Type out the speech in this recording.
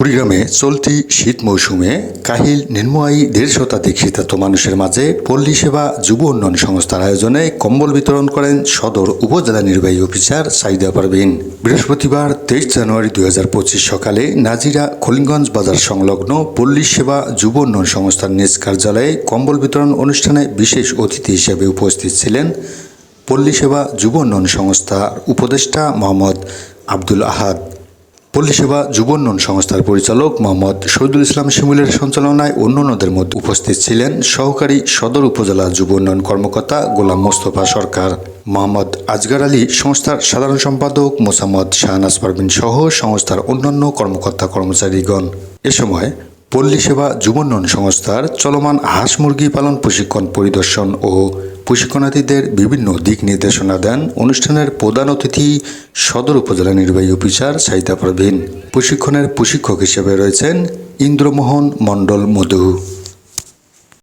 কুড়িগ্রামে চলতি শীত মৌসুমে কাহিল নিম্নআয়ী দেড় শতাধিক শীতার্থ মানুষের মাঝে পল্লী সেবা যুব উন্নয়ন সংস্থার আয়োজনে কম্বল বিতরণ করেন সদর উপজেলা নির্বাহী অফিসার সাইদা পারভিন। বৃহস্পতিবার তেইশ জানুয়ারি দু হাজার পঁচিশ সকালে নাজিরা খলিঙ্গঞ্জ বাজার সংলগ্ন পল্লী সেবা যুব উন্নয়ন সংস্থার নিজ কার্যালয়ে কম্বল বিতরণ অনুষ্ঠানে বিশেষ অতিথি হিসেবে উপস্থিত ছিলেন পল্লী সেবা যুব উন্নয়ন সংস্থার উপদেষ্টা মোহাম্মদ আব্দুল আহাদ। পল্লী সেবা যুব উন্নয়ন সংস্থার পরিচালক মোহাম্মদ শহীদুল ইসলাম শিমুলের সঞ্চালনায় অন্যান্যদের মধ্যে উপস্থিত ছিলেন সহকারী সদর উপজেলা যুব উন্নয়ন কর্মকর্তা গোলাম মোস্তফা সরকার। মোহাম্মদ আজগার আলী সংস্থার সাধারণ সম্পাদক মোসাম্মদ শাহনাজ পারভিন সহ সংস্থার অন্যান্য কর্মকর্তা কর্মচারীগণ। এ সময় পল্লী সেবা যুবন্নয়ন সংস্থার চলমান হাঁস মুরগি পালন প্রশিক্ষণ পরিদর্শন ও প্রশিক্ষণার্থীদের বিভিন্ন দিক নির্দেশনা দেন অনুষ্ঠানের প্রধান অতিথি সদর উপজেলা নির্বাহী অফিসার সাইতা প্রবীণ। প্রশিক্ষণের প্রশিক্ষক হিসেবে রয়েছেন ইন্দ্রমোহন মণ্ডল মধু।